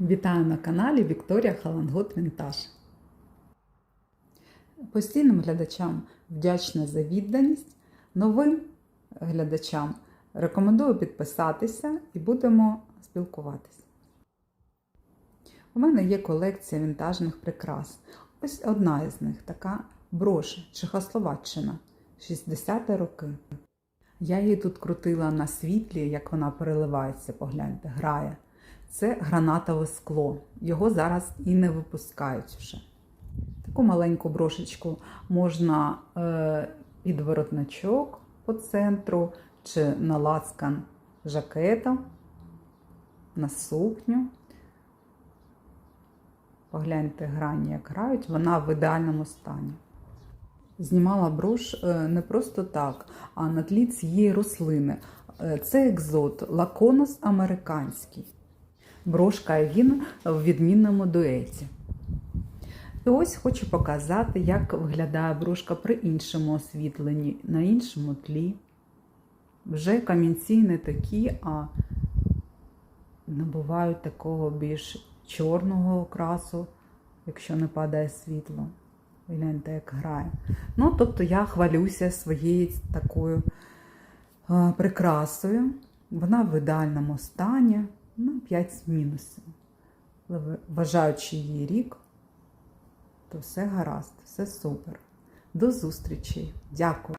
Вітаю на каналі Вікторія Халангут Вінтаж. Постійним глядачам вдячна за відданість. Новим глядачам рекомендую підписатися і будемо спілкуватися. У мене є колекція вінтажних прикрас. Ось одна із них така брош Чехословаччина 60-ті роки. Я її тут крутила на світлі, як вона переливається, погляньте, грає. Це гранатове скло. Його зараз і не випускають вже. Таку маленьку брошечку можна е, під воротничок по центру, чи на лацкан жакета, на сукню. Погляньте грані, як грають, вона в ідеальному стані. Знімала брош е, не просто так, а на тлі цієї рослини. Е, Це екзот, лаконос американський. Брошка він в відмінному дуеті. І ось хочу показати, як виглядає брошка при іншому освітленні, на іншому тлі. Вже камінці не такі, а набувають такого більш чорного окрасу, якщо не падає світло. Гляньте, як грає. Ну, тобто я хвалюся своєю такою е, прикрасою. Вона в ідеальному стані, ну, 5 з мінусом. Вважаючи її рік, то все гаразд, все супер. До зустрічі. Дякую.